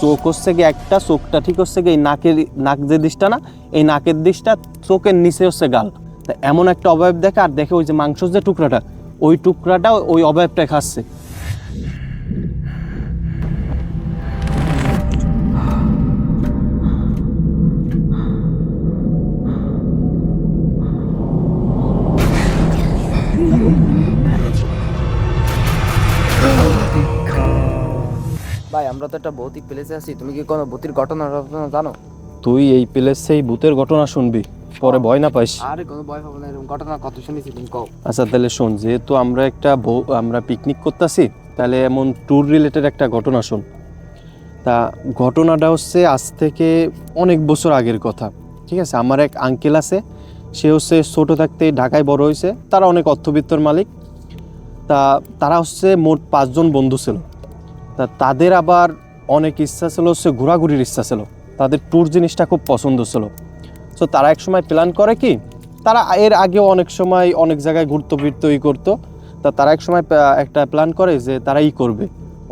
চোখ হচ্ছে গিয়ে একটা, চোখটা ঠিক হচ্ছে গিয়ে এই নাকের, নাক যে দিশটা না, এই নাকের দিশটা চোখের নিচে হচ্ছে গাল। তা এমন একটা অবয়ব দেখে আর দেখে ওই যে মাংসর যে টুকরাটা, ওই টুকরাটা ওই অবয়বটাই খাচ্ছে। তো একটা ভৌতিক প্লেসে আছি। তুমি কি কোনো ভূতির ঘটনা টটনা জানো? তুই এই প্লেসেই ভূতের ঘটনা শুনবি পরে ভয় না পাইস। আরে কোনো ভয় পাবো না এরকম ঘটনা কত শুনেছি তুমি কও। আচ্ছা তাহলে শোন যেহেতু আমরা একটা আমরা পিকনিক করতেছি তাহলে এমন ট্যুর রিলেটেড একটা ঘটনা শোন। তা ঘটনাটা হচ্ছে আজ থেকে অনেক বছর আগের কথা ঠিক আছে? আমার এক আঙ্কেল আছে সে হচ্ছে ছোটো থাকতে ঢাকায় বড় হয়েছে তারা অনেক অর্থবিত্তর মালিক। তা তারা হচ্ছে মোট পাঁচজন বন্ধু ছিল। তা তাদের আবার অনেক ইচ্ছা ছিল সে ঘোরাঘুরির ইচ্ছা ছিল। তাদের ট্যুর জিনিসটা খুব পছন্দ ছিল। সো তারা এক সময় প্ল্যান করে কি, তারা এর আগেও অনেক সময় অনেক জায়গায় ঘুরতো, ফিরতো, ই করতো। তা তারা এক সময় একটা প্ল্যান করে যে তারা ই করবে।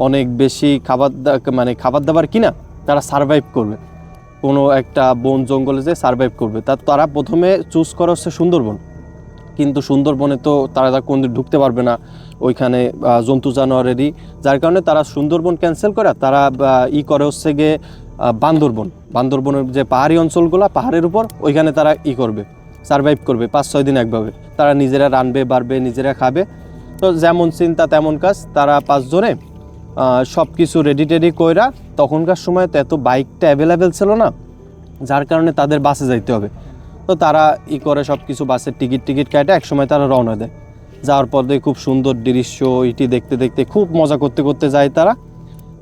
অনেক বেশি খাবার মানে খাবার দাবার কিনা, তারা সারভাইভ করবে। কোনো একটা বন জঙ্গলে যে সারভাইভ করবে। তা তারা প্রথমে চুজ করা হচ্ছে সুন্দরবন। কিন্তু সুন্দরবনে তো তারা তারা কোন ঢুকতে পারবে না ওইখানে জন্তু জানোয়ারেরই, যার কারণে তারা সুন্দরবন ক্যান্সেল করে তারা ই করে হচ্ছে গিয়ে বান্দরবন। বান্দরবনের যে পাহাড়ি অঞ্চলগুলো, পাহাড়ের উপর, ওইখানে তারা ই করবে সারভাইভ করবে পাঁচ, ছয় দিন একভাবে। তারা নিজেরা রানবে, বাড়বে, নিজেরা খাবে। তো যেমন চিন্তা, তেমন কাজ। তারা পাঁচজনে সব কিছু রেডি টেডি কইরা, তখনকার সময় তো এত বাইকটা অ্যাভেলেবেল ছিল না, যার কারণে তাদের বাসে যাইতে হবে। তো তারা ই করে সব কিছু বাসের টিকিট টিকিট কাটে একসময় তারা রওনা দেয়। যাওয়ার পর দিয়ে খুব সুন্দর দৃশ্য এটি দেখতে দেখতে খুব মজা করতে করতে যায় তারা।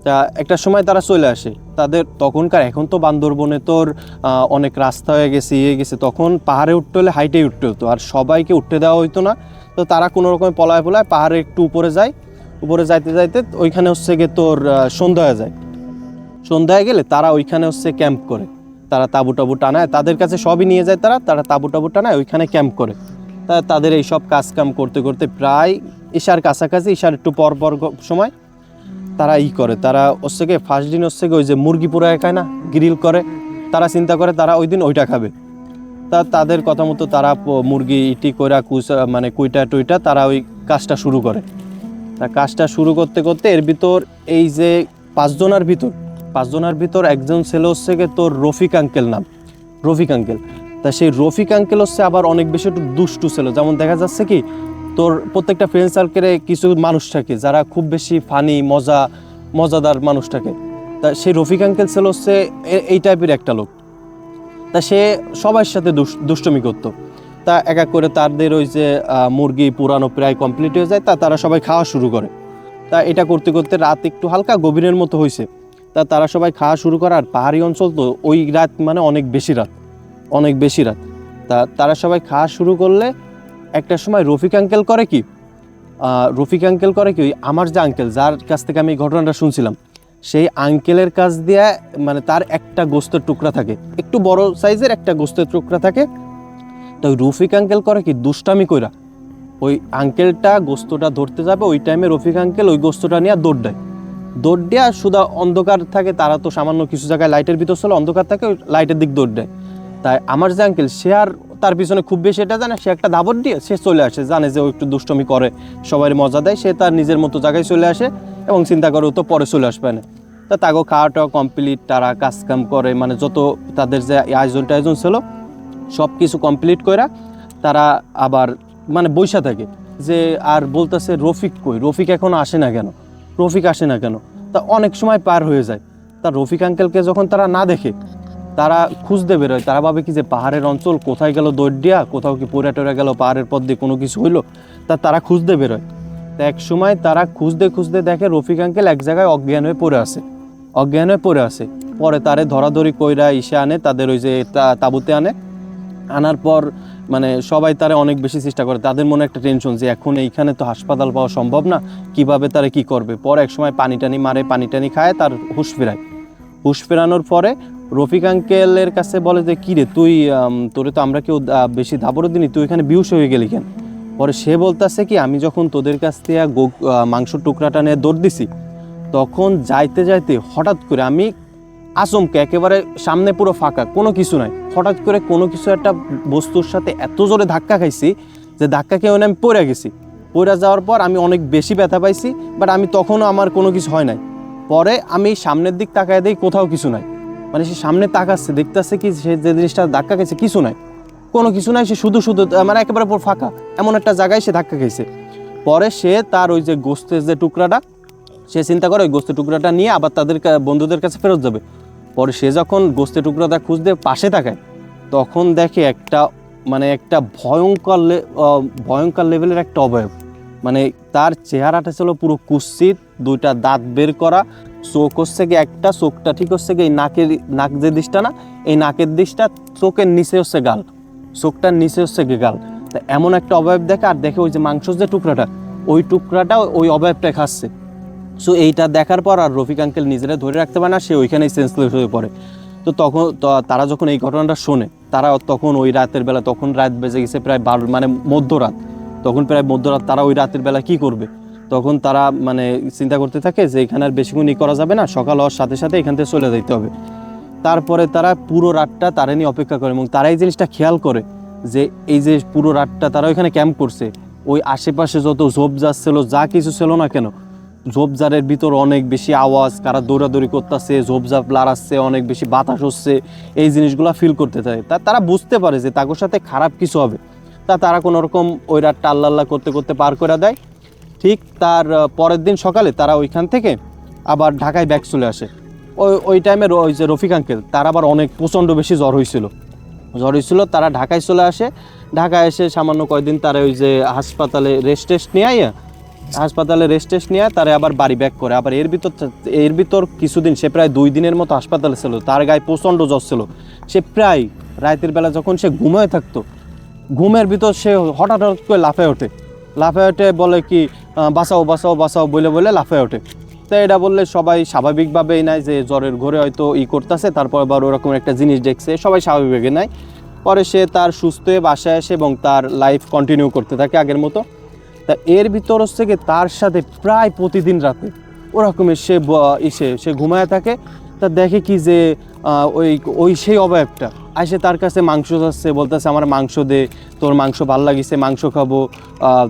তা একটা সময় তারা চলে আসে। তাদের তখনকার, এখন তো বান্দরবনে তোর অনেক রাস্তা হয়ে গেছে ইয়ে গেছে। তখন পাহাড়ে উঠতে হলে হাইটেই উঠতে হতো। আর সবাইকে উঠতে দেওয়া হতো না। তো তারা কোনো রকম পলায় পলায় পাহাড়ে একটু উপরে যায়। উপরে যাইতে যাইতে ওইখানে হচ্ছে গিয়ে তোর সন্ধ্যা হয়ে যায়। সন্ধ্যা হয়ে গেলে তারা ওইখানে হচ্ছে ক্যাম্প করে। তারা তাবু টাবু টানায়, তাদের কাছে সবই নিয়ে যায় তারা তারা তাবু টাবু টানায়, ওইখানে ক্যাম্প করে। তা তাদের এই সব কাজ কাম করতে করতে প্রায় ঈশার কাছাকাছি, ঈশার একটু পর পর সময় তারা ই করে। তারা হচ্ছে গিয়ে ফার্স্ট দিন হচ্ছে গিয়ে ওই যে মুরগি পুরায় খায় না গ্রিল করে। তারা চিন্তা করে তারা ওই দিন ওইটা খাবে। তা তাদের কথা মতো তারা মুরগি ইটি কইরা কুচা মানে কুইটা টুইটা তারা ওই কাজটা শুরু করে। তা কাজটা শুরু করতে করতে এর ভিতর এই যে পাঁচজনের ভিতর পাঁচজনের ভিতর একজন ছেলে হচ্ছে গিয়ে তোর রফিক আঙ্কেল নাম, রফিক আঙ্কেল। তা সেই রফিক আঙ্কেল হচ্ছে আবার অনেক বেশি একটু দুষ্টু ছিল। যেমন দেখা যাচ্ছে কি, তোর প্রত্যেকটা ফ্রেন্ড সার্কেলে কিছু মানুষ থাকে যারা খুব বেশি ফানি মজা, মজাদার মানুষ থাকে। তা সেই রফিক আঙ্কেল ছিল হচ্ছে এই টাইপের একটা লোক। তা সে সবার সাথে দুষ- দুষ্টমি করতো। তা এক এক করে তাদের ওই যে মুরগি পুরানো প্রায় কমপ্লিট হয়ে যায়, তা তারা সবাই খাওয়া শুরু করে। তা এটা করতে করতে রাত একটু হালকা গভীরের মতো হয়েছে তা তারা সবাই খাওয়া শুরু করে আর পাহাড়ি অঞ্চল তো ওই রাত মানে অনেক বেশি রাত, অনেক বেশি রাত। তা তারা সবাই খাওয়া শুরু করলে একটা সময় রফিক আঙ্কেল করে কি রফিক আঙ্কেল করে কি আমার যে আঙ্কেল যার কাছ থেকে আমি এই ঘটনাটা শুনছিলাম, সেই আঙ্কেলের কাছ দিয়ে মানে তার একটা গোস্তের টুকরা থাকে, একটু বড় সাইজের একটা গোস্তের টুকরা থাকে। তো ওই রফিক আঙ্কেল করে কি দুষ্টামি কইরা, ওই আঙ্কেলটা গোস্তটা ধরতে যাবে, ওই টাইমে রফিক আঙ্কেল ওই গোস্তটা নিয়ে দৌড় দেয়। দৌড় দেওয়া শুধু অন্ধকার থাকে, তারা তো সামান্য কিছু জায়গায় লাইটের ভিতর ছিল অন্ধকার থাকে লাইটের দিক দৌড়। দেয় তাই আমার যে আঙ্কেল সে আর তার পিছনে খুব বেশি এটা জানে, সে একটা দাবর দিয়ে সে চলে আসে, জানে যে ও একটু দুষ্টমি করে, সবাই মজা দেয়, সে তার নিজের মতো জায়গায় চলে আসে এবং চিন্তা করে ও তো পরে চলে আসবে না। তা তাকে খাওয়া টাওয়া কমপ্লিট তারা কাজ কাম করে মানে যত তাদের যে আয়োজন টায়োজন ছিল সব কিছু কমপ্লিট কইরা তারা আবার মানে বৈশা থাকে যে, আর বলতেছে রফিক কই? রফিক এখন আসে না কেন? রফিক আসে না কেন? তা অনেক সময় পার হয়ে যায়। তা রফিক আঙ্কেলকে যখন তারা না দেখে, তারা খুঁজতে বেরোয় তারা ভাবে কি যে পাহাড়ের অঞ্চল, কোথায় গেল দৌড় দিয়া কোথাও কি পড়ে টরে গেল পাহাড়ের পথ দিয়ে কোনো কিছু হইল? তা তারা খুঁজতে বেরোয় তা এক সময় তারা খুঁজতে খুঁজতে দেখে রফিক আঙ্কেল এক জায়গায় অজ্ঞান হয়ে পড়ে আছে অজ্ঞান হয়ে পড়ে আছে পরে তারে ধরাধরি কইরা ইসে আনে, তাদের ওই যে তাঁবুতে আনে। আনার পর মানে সবাই তারা অনেক বেশি চেষ্টা করে। তাদের মনে একটা টেনশন যে এখন এইখানে তো হাসপাতাল পাওয়া সম্ভব না, কীভাবে তারা কি করবে? পরে এক সময় পানি টানি মারে, পানি টানি খায়, তার হুঁশ ফেরায়। হুঁশ ফেরানোর পরে রফিক আঙ্কেলের কাছে বলে যে, কী রে তুই তোরে তো আমরা কেউ বেশি ধাবরও দিনি তুই এখানে বিহুশ হয়ে গেলি কেন? পরে সে বলতেছে কি, আমি যখন তোদের কাছ থেকে মাংসর টুকরাটা নিয়ে দৌড় দিছি, তখন যাইতে যাইতে হঠাৎ করে আমি আচমকে, একেবারে সামনে পুরো ফাঁকা, কোনো কিছু নাই। হঠাৎ করে কোনো কিছু একটা বস্তুর সাথে এত জোরে ধাক্কা খাইছি যে ধাক্কা খেয়ে আমি পড়ে গেছি। পড়ে যাওয়ার পর আমি অনেক বেশি ব্যথা পাইছি বাট আমি তখনও আমার কোনো কিছু হয় নাই। পরে আমি সামনের দিক তাকায় দিই কোথাও কিছু নাই। মানে সে সামনে তাকাচ্ছে, দেখতেছে কি সে যে জিনিসটা ধাক্কা খেয়েছে কিছু নাই। কোনো কিছু নাই, সে শুধু শুধু মানে একেবারে পুরো ফাঁকা, এমন একটা জায়গায় সে ধাক্কা খেয়েছে পরে সে তার ওই যে গোস্তের যে টুকরাটা, সে চিন্তা করে ওই গোস্তের টুকরাটা নিয়ে আবার তাদের বন্ধুদের কাছে ফেরত যাবে। পরে সে যখন গোস্তের টুকরাটা খুঁজতে পাশে তাকায় তখন দেখে একটা মানে একটা ভয়ঙ্কর ভয়ঙ্কর লেভেলের একটা অবয়ব। মানে তার চেহারাটা ছিল পুরো কুৎসিত, দুইটা দাঁত বের করা, চোখ হচ্ছে গিয়ে একটা, চোখটা ঠিক হচ্ছে গিয়ে এই নাকের, নাক যে দিশটা না, এই নাকের দিশটা চোখের নিচে হচ্ছে গাল, চোখটার নিচে হচ্ছে গিয়ে গাল। তা এমন একটা অবয়ব দেখে আর দেখে ওই যে মাংস যে টুকরাটা, ওই টুকরাটা ওই অবয়বটা খাচ্ছে। সো এইটা দেখার পর আর রফিক আঙ্কেল নিজেরা ধরে রাখতে পারে না, সে ওইখানেই সেন্সলেস হয়ে পড়ে। তো তখন তারা যখন এই ঘটনাটা শোনে, তারা তখন ওই রাতের বেলা, তখন রাত বেজে গেছে প্রায় বারো মানে মধ্যরাত। তখন প্রায় মধ্যরাত তারা ওই রাতের বেলা কি করবে? তখন তারা মানে চিন্তা করতে থাকে যে এখানে আর বেশিক্ষণ ই করা যাবে না, সকাল হওয়ার সাথে সাথে এখান থেকে চলে যেতে হবে। তারপরে তারা পুরো রাতটা তারা নিয়ে অপেক্ষা করে এবং তারা এই জিনিসটা খেয়াল করে যে এই যে পুরো রাতটা তারা ওইখানে ক্যাম্প করছে। ওই আশেপাশে যত ঝোপঝাড় ছিল যা কিছু ছিল না কেন ঝোপঝাড়ের ভিতর অনেক বেশি আওয়াজ, কারা দৌড়াদৌড়ি করতেছে ঝোপঝাপ লাড়াচ্ছে, অনেক বেশি বাতাস হচ্ছে, এই জিনিসগুলো ফিল করতে থাকে তা তারা বুঝতে পারে যে তাদের সাথে খারাপ কিছু হবে। তা তারা কোনো রকম ওই রাতটা আল্লাহ আল্লাহ করতে করতে পার করে দেয়। ঠিক তার পরের দিন সকালে তারা ওইখান থেকে আবার ঢাকায় ব্যাক চলে আসে। ওই ওই টাইমে ওই যে রফিক আঙ্কেল তার আবার অনেক প্রচণ্ড বেশি জ্বর হয়েছিল। জ্বর হয়েছিল, তারা ঢাকায় চলে আসে। ঢাকায় এসে সামান্য কয়েকদিন তারা ওই যে হাসপাতালে রেস্ট টেস্ট নিয়ে আইয়া হাসপাতালে রেস্ট টেস্ট নিয়ে, তারে আবার বাড়ি ব্যাক করে। আবার এর ভিতর এর ভিতর কিছুদিন সে প্রায় দুই দিনের মতো হাসপাতালে ছিল। তার গায়ে প্রচণ্ড জ্বর ছিল। সে প্রায় রাতের বেলা যখন সে ঘুমায় থাকতো, ঘুমের ভিতর সে হঠাৎ হঠাৎ করে লাফায় ওঠে। লাফায় ওঠে বলে কি বাঁচাও বাঁচাও বাঁচাও, বলে বলে লাফায় ওঠে। তো এটা বললে সবাই স্বাভাবিকভাবেই নেয় যে জ্বরের ঘরে হয়তো ই করতেছে, তারপর আবার ওরকম একটা জিনিস দেখছে। সবাই স্বাভাবিকভাবে নেয়। পরে সে তার সুস্থ বাসায় আসে এবং তার লাইফ কন্টিনিউ করতে থাকে আগের মতো। তা এর ভিতর হচ্ছে কি তার সাথে প্রায় প্রতিদিন রাতে ওরকমের সে ইসে সে ঘুমায় থাকে। তা দেখে কি যে ওই ওই সেই অবয়বটা। আসে তার কাছে মাংস যাচ্ছে বলতেছে, আমার মাংস দে, তোর মাংস ভালো লাগিছে, মাংস খাব।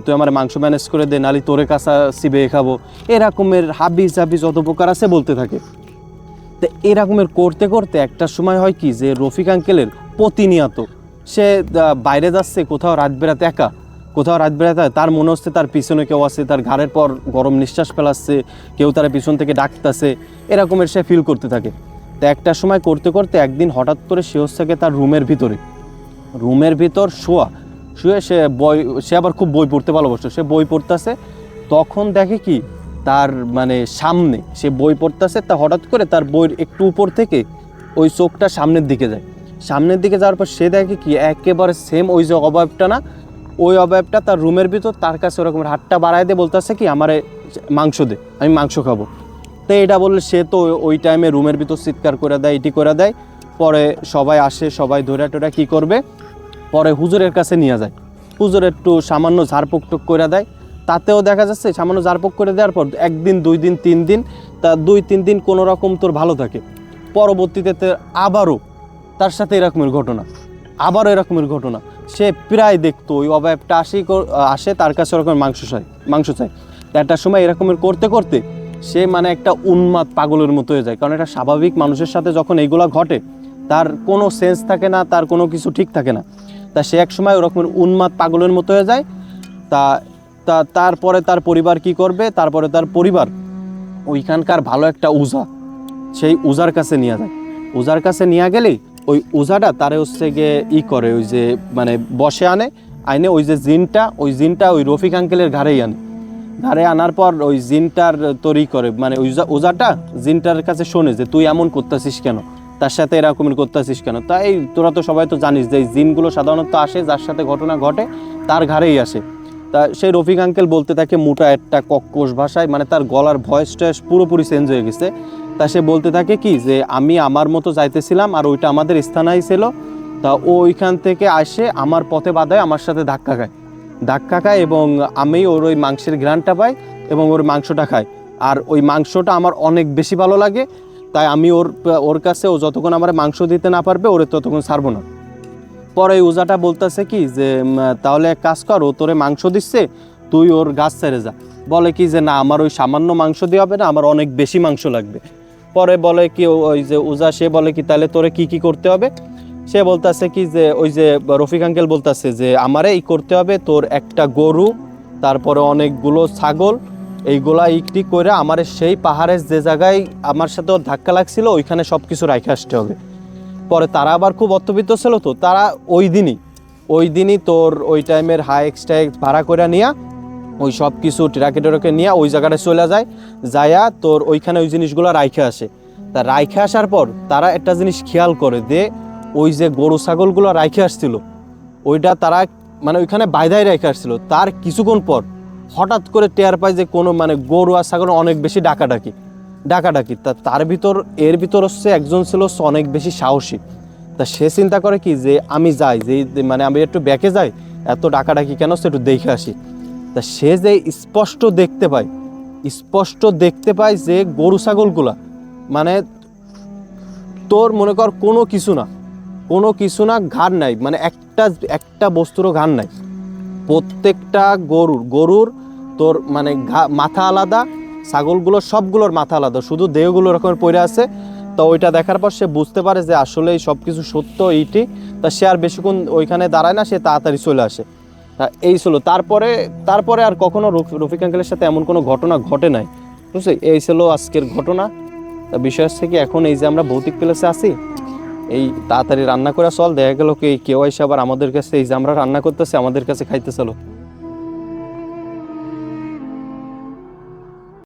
তুই আমার মাংস ম্যানেজ করে দে নালি তোরে কাছা সিবে খাব। এরকমের হাবিজ হাবিজ যত প্রকার আছে বলতে থাকে। তো এরকমের করতে করতে একটা সময় হয় কি যে, রফিক আঙ্কেলের প্রতিনিয়ত সে বাইরে যাচ্ছে, কোথাও রাত বেড়াতে একা। কোথাও রাত বেড়াতে হয়, তার মনে হচ্ছে তার পিছনে কেউ আছে, তার ঘাড়ের পর গরম নিঃশ্বাস ফেলাচ্ছে, কেউ তার পিছন থেকে ডাকতেছে, এরকমের সে ফিল করতে থাকে। তো একটা সময় করতে করতে একদিন হঠাৎ করে সে হচ্ছে তার রুমের ভিতরে। রুমের ভিতর শোয়া, শুয়ে সে বই, সে আবার খুব বই পড়তে ভালোবাসতো, সে বই পড়তেছে, তখন দেখে কি তার মানে সামনে সে বই পড়তেছে, তা হঠাৎ করে তার বইয়ের একটু উপর থেকে ওই চোখটা সামনের দিকে যায়। সামনের দিকে যাওয়ার পর সে দেখে কি একেবারে সেম ওই যে অবয়বটা না ওই অবয়বটা তার রুমের ভিতর, তার কাছে ওরকম হাতটা বাড়ায় দিয়ে বলতেছে কি, আমার মাংস দে, আমি মাংস খাব। তো এটা বললে সে তো ওই টাইমে রুমের ভিতর চিৎকার করে দেয়, এটি করে দেয়। পরে সবাই আসে, সবাই ধরে টোরা কী করবে? পরে হুজুরের কাছে নিয়ে যায়। হুজুর একটু সামান্য ঝাড়পুক টুক করে দেয়। তাতেও দেখা যাচ্ছে সামান্য ঝাড়পুক করে দেওয়ার পর একদিন, দুই দিন, তিন দিন, তা দুই, তিন দিন কোনো রকম তোর ভালো থাকে। পরবর্তীতে আবারও তার সাথে এরকমের ঘটনা, আবারও এরকমের ঘটনা। সে প্রায় দেখতো, ওই অবয়বটা আসেই আসে, তার কাছে ওরকম মাংস চাই মাংস চাই। একটা সময় এরকমের করতে করতে সে মানে একটা উন্মাদ পাগলের মতো হয়ে যায়। কারণ এটা স্বাভাবিক মানুষের সাথে যখন এইগুলো ঘটে, তার কোনো সেন্স থাকে না, তার কোনো কিছু ঠিক থাকে না। তা সে এক সময় ওরকমের উন্মাদ পাগলের মতো হয়ে যায়। তা তা তারপরে তার পরিবার কি করবে? তারপরে তার পরিবার ওইখানকার ভালো একটা উজা, সেই উজার কাছে নিয়ে যায়। উজার কাছে নিয়ে গেলেই ওই উজাটা তারে হচ্ছে গিয়ে ই করে, ওই যে মানে বসে আনে, আইনে ওই যে জিনটা, ওই জিনটা ওই রফিক আঙ্কেলের ঘাড়েই আনে। ঘাড়ে আনার পর ওই জিনটার তোর করে মানে ওই ওজাটা জিনটার কাছে শোনে যে, তুই এমন করতেছিস কেন? তার সাথে এরকম করতেছিস কেন? তাই তোরা তো সবাই তো জানিস যে, এই জিনগুলো সাধারণত আসে, যার সাথে ঘটনা ঘটে, তার ঘাড়েই আসে। তা সেই রফিক আঙ্কেল বলতে থাকে, মোটা একটা কক্কস ভাষায় মানে তার গলার ভয়েস টয়েস পুরোপুরি চেঞ্জ হয়ে গেছে। তা সে বলতে থাকে কি যে আমি আমার মতো যাইতেছিলাম আর ওইটা আমাদের স্থানাই ছিল। তা ও ওইখান থেকে আসে, আমার পথে বাধায় আমার সাথে ধাক্কা খায়। ধাক্কা খায় এবং আমি ওর ওই মাংসের ঘ্রাণটা পাই এবং ওর মাংসটা খাই। আর ওই মাংসটা আমার অনেক বেশি ভালো লাগে, তাই আমি ওর ওর কাছে ও যতক্ষণ আমার মাংস দিতে না পারবে, ওরে ততক্ষণ ছাড়বো না। পরে ওজাটা বলতেছে কি যে তাহলে এক কাজ কর, ও তোরে মাংস দিচ্ছে, তুই ওর গাছ ছেড়ে যা। বলে কি যে, না, আমার ওই সামান্য মাংস দিয়ে হবে না, আমার অনেক বেশি মাংস লাগবে। পরে বলে কি, ওই যে ওজা সে বলে কি, তাহলে তোরে কি কি করতে হবে? সে বলতাছে কি যে, ওই যে রফিক আঙ্কেল বলতাছে যে, আমারে এই করতে হবে তোর একটা গরু, তারপরে অনেকগুলো ছাগল, এইগুলা ইকটি করে আমার সেই পাহাড়ের যে জায়গায় আমার সাথে ওর ধাক্কা লাগছিল, ওইখানে সব কিছু রাখে আসতে হবে। পরে তারা আবার খুব অর্থবিত্ত ছিল তো, তারা ওই দিনই ওই দিনই তোর ওই টাইমের হাই এক্সট্রা ভাড়া করে নিয়া ওই সব কিছু ট্রাকে ট্রাকে নিয়ে ওই জায়গাটা চলে যায় যায়া তোর ওইখানে ওই জিনিসগুলো রাইখে আসে। তা রাইখে আসার পর তারা একটা জিনিস খেয়াল করে যে ওই যে গরু ছাগলগুলো রাইখে আসছিল, ওইটা তারা মানে ওইখানে বাইদায় রেখে আসছিল। তার কিছুক্ষণ পর হঠাৎ করে টের পায় যে কোনো মানে গরু আর ছাগল অনেক বেশি ডাকাডাকি ডাকাডাকি। তা তার ভিতর, এর ভিতর হচ্ছে একজন ছিল অনেক বেশি সাহসী। তা সে চিন্তা করে কি যে আমি যাই, যে মানে আমি একটু ব্যাকে যাই, এত ডাকাডাকি কেন হচ্ছে একটু দেখে আসি। তা সে যে স্পষ্ট দেখতে পায়, স্পষ্ট দেখতে পায় যে গরু ছাগলগুলা মানে তোর মনে কর কোনো কিছু না, কোনো কিছু না, ঘাড় নাই মানে একটা একটা বস্তুরও ঘাড় নাই। প্রত্যেকটা গরুর গরুর তোর মানে মাথা আলাদা, ছাগলগুলোর সবগুলোর মাথা আলাদা, শুধু দেহগুলো রকমের পড়ে আছে। তো ওইটা দেখার পর সে বুঝতে পারে যে আসলে সব কিছু সত্য, এইটি। তা সে আর বেশিক্ষণ ওইখানে দাঁড়ায় না, সে তাড়াতাড়ি চলে আসে। তা এই ছিল। তারপরে তারপরে আর কখনো রফ- রফিক আঙ্কেলের সাথে এমন কোনো ঘটনা ঘটে নাই। বুঝলি? এই ছিল আজকের ঘটনা। তা বিষয় থেকে এখন এই যে আমরা ভৌতিক প্লেসে আসি এই তাড়াতাড়ি রান্না করে চল, দেখা গেল কি, কেউ এসে আবার আমাদের কাছে, এই যে আমরা রান্না করতেছি, আমাদের কাছে খাইতে চলো।